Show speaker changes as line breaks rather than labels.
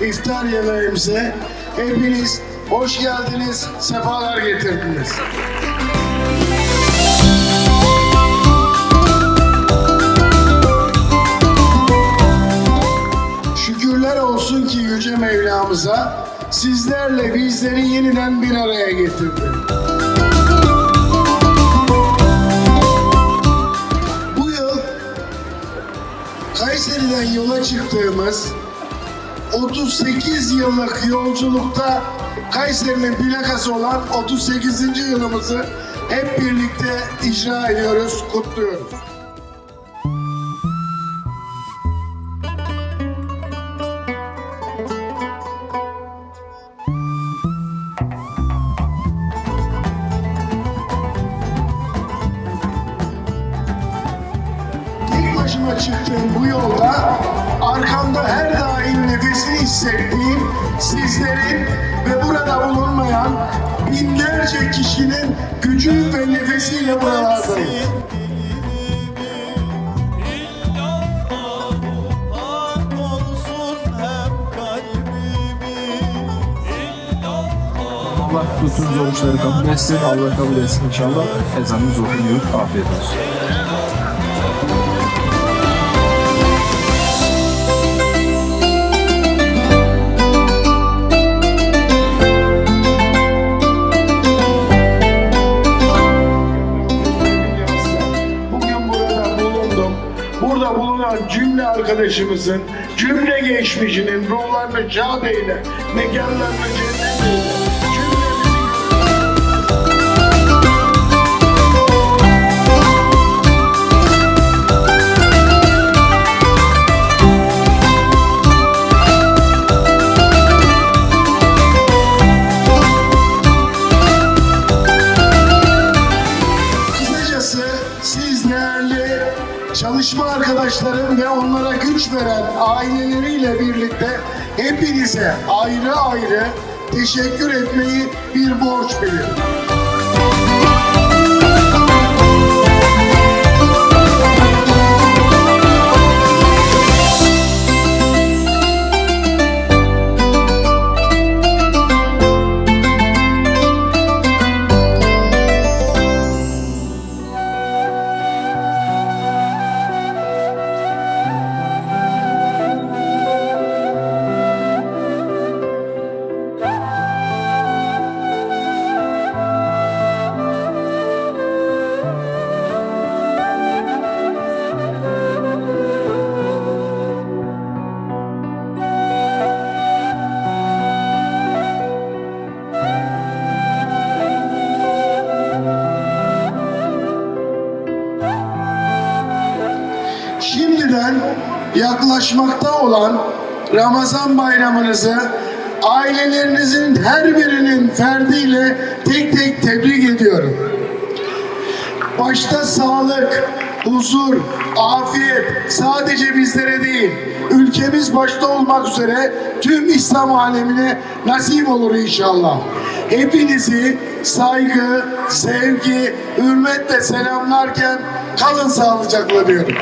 iftar yemeğimize hepiniz hoş geldiniz, sefalar getirdiniz. Şükürler olsun ki Yüce Mevlamıza sizlerle bizleri yeniden bir araya getirdi. Bu yıl Kayseri'den yola çıktığımız 38 yıllık yolculukta Kayseri'nin plakası olan 38. yılımızı hep birlikte icra ediyoruz, kutluyoruz. Tek başıma çıktığım bu yolda binlerce kişinin gücü ve nefesiyle
Illallahu
Allah bütün oruçları kabul etsin, Allah kabul etsin inşallah. Ezanımız okunuyor. Afiyet olsun.
Bulunan cümle arkadaşımızın, cümle geçmişinin ruhlarını şad eyle, mekanlarını cennet eyle. Çalışma arkadaşlarım ve onlara güç veren aileleriyle birlikte hepinize ayrı ayrı teşekkür etmeyi bir borç bilin. Yaklaşmakta olan Ramazan bayramınızı ailelerinizin her birinin ferdiyle tek tek tebrik ediyorum. Başta sağlık, huzur, afiyet sadece bizlere değil, ülkemiz başta olmak üzere tüm İslam alemine nasip olur inşallah. Hepinizi saygı, sevgi, hürmetle selamlarken kalın sağlıcakla diyorum.